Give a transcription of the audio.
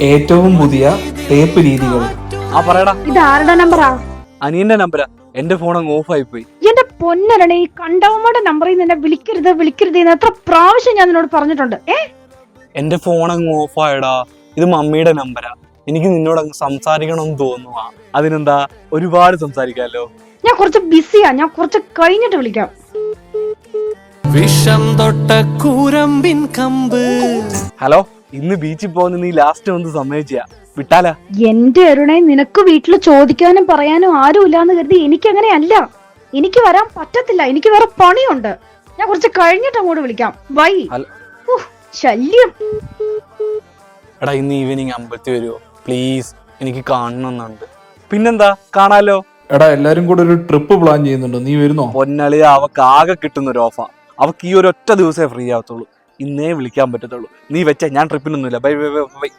ഏറ്റവും പുതിയ ടേപ്പ് രീതികൾ. ആ പറയടാ. ഇത് ആരുടെ നമ്പറാ? അനിയന്റെ നമ്പരാ. എന്റെ ഫോൺ അങ്ങ് ഓഫ് ആയി പോയി. എന്റെ പൊന്നരണേ ഈ കണ്ടവന്മാരുടെ നമ്പറിൽ നിന്ന് എന്നെ വിളിക്കരുത് വിളിക്കരുത് എന്ന് എത്ര പ്രാവശ്യം ഞാൻ നിന്നോട് പറഞ്ഞിട്ടുണ്ട്. ഏ? എന്റെ ഫോൺ അങ്ങ് ഓഫ് ആയടാ. ഇത് മമ്മിയുടെ നമ്പരാ. എനിക്ക് നിന്നോട് അങ്ങ് സംസാരിക്കണമെന്ന് തോന്നുവാ. അതിനെന്താ? ഒരുപാട് സംസാരിക്കാലോ. ഞാൻ കുറച്ച് ബിസിയാ ഞാൻ കുറച്ച് കഴിഞ്ഞിട്ട് വിളിക്കാം. വിഷം തൊട്ട കൂരമ്പിൻ കമ്പ്. ഹലോ? ഇന്ന് ബീച്ചിൽ പോകുന്ന നീ ലാസ്റ്റ് വന്ന് സമ്മതിച്ചാ വിട്ടാലാ? എന്റെ അരുണെ നിനക്ക് വീട്ടിൽ ചോദിക്കാനും പറയാനും ആരും ഇല്ലാന്ന് കരുതി എനിക്ക് അങ്ങനെയല്ല എനിക്ക് വരാൻ പറ്റത്തില്ല എനിക്ക് വേറെ പണിയുണ്ട്. ഞാൻ കുറച്ച് കഴിഞ്ഞിട്ട് അങ്ങോട്ട് വിളിക്കാം. വൈ. അല്ല- ഉഹ്, ശല്യം. എടാ ഇന്ന് ഈവനിങ് അമ്പത്തി വരുമോ പ്ലീസ് എനിക്ക് കാണണമെന്നുണ്ട് പിന്നെന്താ? കാണാലോ? എടാ എല്ലാരും കൂടെ ഒരു ട്രിപ്പ് പ്ലാൻ ചെയ്യുന്നുണ്ട്. നീ വരുന്നോ? പൊന്നളി അവക്ക് ആകെ കിട്ടുന്ന ഒരു ഓഫാ അവക്ക് ഈ ഒരു ഒറ്റ ദിവസമേ ഫ്രീ ആവത്തുള്ളൂ. ഇന്നേ വിളിക്കാൻ പറ്റത്തുള്ളൂ. നീ വെച്ച ഞാൻ ട്രിപ്പിനൊന്നുമില്ല ബൈ ബൈ ബൈ ബൈ